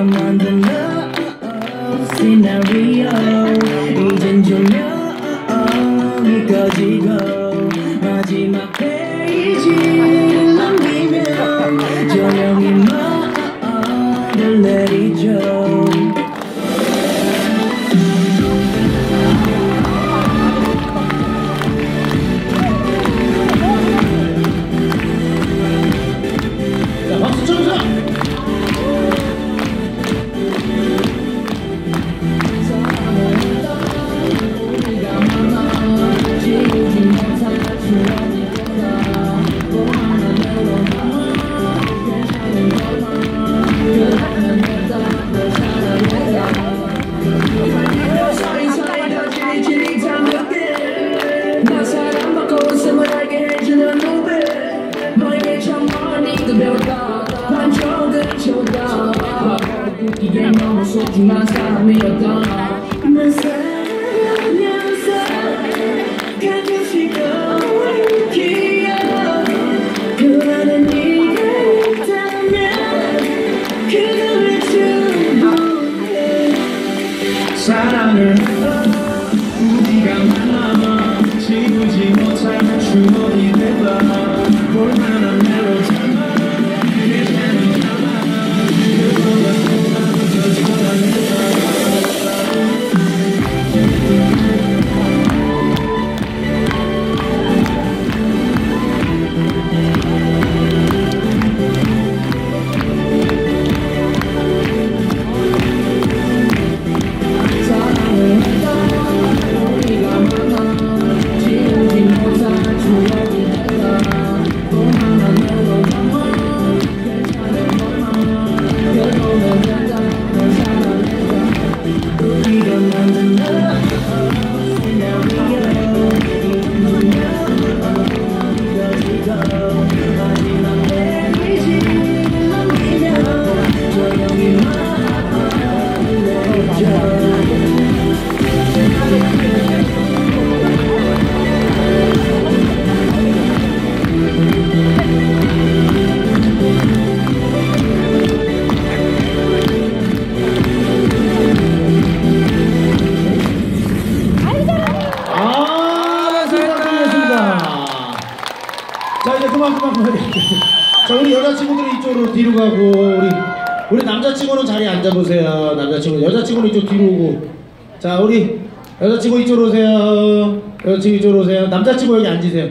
우리가 만든 시나리오 이젠 조명이 꺼지고 소중한 사람이었다 난 살면서 가끔씩 떠올기야 그 안에 네가 있다면 그대를 충분해 사랑을 자, 이제 그만, 그만, 그만. 자, 우리 여자친구들은 이쪽으로 뒤로 가고, 우리, 우리 남자친구는 자리에 앉아보세요. 남자친구, 여자친구는 이쪽 뒤로 오고. 자, 우리 여자친구 이쪽으로 오세요. 여자친구 이쪽으로 오세요. 남자친구 여기 앉으세요.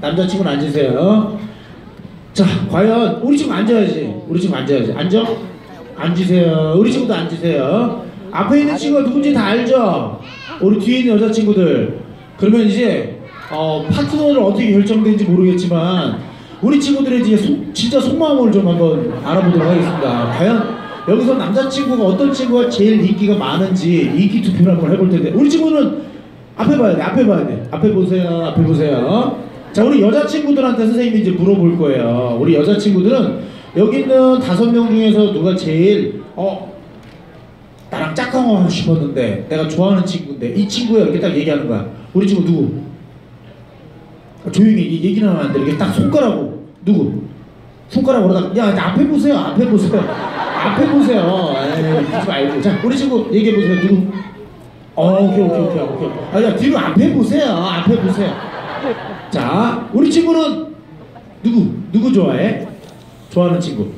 남자친구는 앉으세요. 자, 과연, 우리 친구 앉아야지. 우리 친구 앉아야지. 앉아? 앉으세요. 우리 친구도 앉으세요. 앞에 있는 친구가 누군지 다 알죠? 우리 뒤에 있는 여자친구들. 그러면 이제, 어, 파트너를 어떻게 결정된지 모르겠지만, 우리 친구들의 이제 속- 진짜 속마음을 좀 한번 알아보도록 하겠습니다. 과연 여기서 남자친구가 어떤 친구가 제일 인기가 많은지 인기 투표를 한번 해볼 텐데, 우리 친구는 앞에 봐야 돼, 앞에 봐야 돼. 앞에 보세요, 앞에 보세요. 자, 우리 여자친구들한테 선생님이 이제 물어볼 거예요. 우리 여자친구들은 여기 있는 다섯 명 중에서 누가 제일, 어, 나랑 짝꿍하고 싶었는데, 내가 좋아하는 친구인데, 이 친구야. 이렇게 딱 얘기하는 거야. 우리 친구 누구? 아, 조용히 얘기- 얘기는 하면 안 돼. 이렇게 딱 손가락으로. 누구? 손가락으로 딱, 야, 야, 앞에 보세요. 앞에 보세요. 앞에 보세요. 에이, 그러지 말고. 자, 우리 친구 얘기해 보세요. 누구? 어, 오케이, 오케이, 오케이, 오케이. 아, 야, 뒤로 앞에 보세요. 앞에 보세요. 자, 우리 친구는 누구? 누구 좋아해? 좋아하는 친구.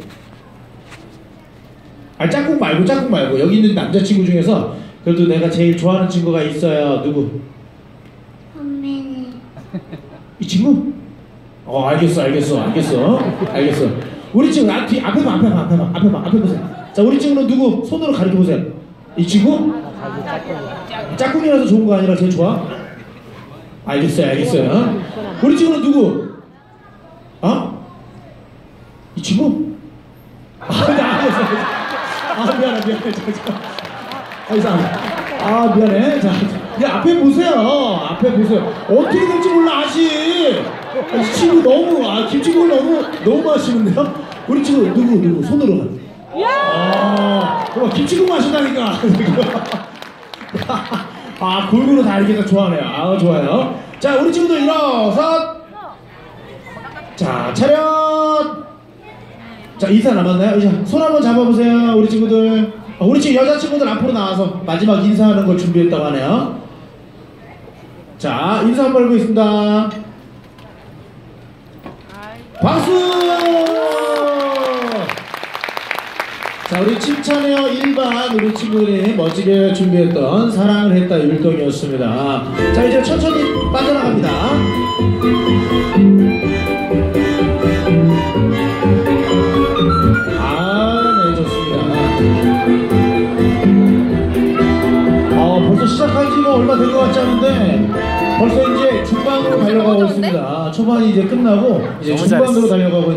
아, 짝꿍 말고, 짝꿍 말고. 여기 있는 남자친구 중에서 그래도 내가 제일 좋아하는 친구가 있어요. 누구? 선배님 이 친구? 어, 알겠어, 알겠어, 알겠어. 알겠어. 우리 친구, 아, 뒤, 앞에 봐, 앞에 봐, 앞에 봐, 앞에 봐, 앞에 보세요. 자, 우리 친구는 누구? 손으로 가리켜 보세요. 이 친구? 짝꿍이라서 좋은 거 아니라 제일 좋아? 알겠어요, 알겠어요. 우리 친구는 누구? 어? 이 친구? 아, 네, 알겠어. 아, 미안해, 미안해. 아, 이상. 아, 미안해. 자, 야, 앞에 보세요. 앞에 보세요. 어떻게 될지 몰라, 아직. 아, 이 친구 너무, 아, 김친구 너무, 너무 마시는데요? 우리 친구, 누구, 누구? 손으로 가. 아, 그럼 김치국 마신다니까. 아, 골고루 다 이렇게 다 좋아하네요. 아, 좋아요. 자, 우리 친구들 일어서. 자, 차렷. 자 인사 남았나요? 이제 손 한번 잡아보세요 우리 친구들 아, 우리 지금 여자 친구들 앞으로 나와서 마지막 인사하는 걸 준비했다고 하네요 자 인사 한번 해보겠습니다 박수! 자 우리 칭찬해요 일반 우리 친구들이 멋지게 준비했던 사랑을 했다 율동이었습니다. 자 이제 천천히 빠져나갑니다. 아 네 좋습니다. 어, 벌써 시작한 지가 얼마 된 것 같지 않은데 벌써 이제 달려가고 있습니다 초반이 이제 끝나고 이제 중반으로. 달려가고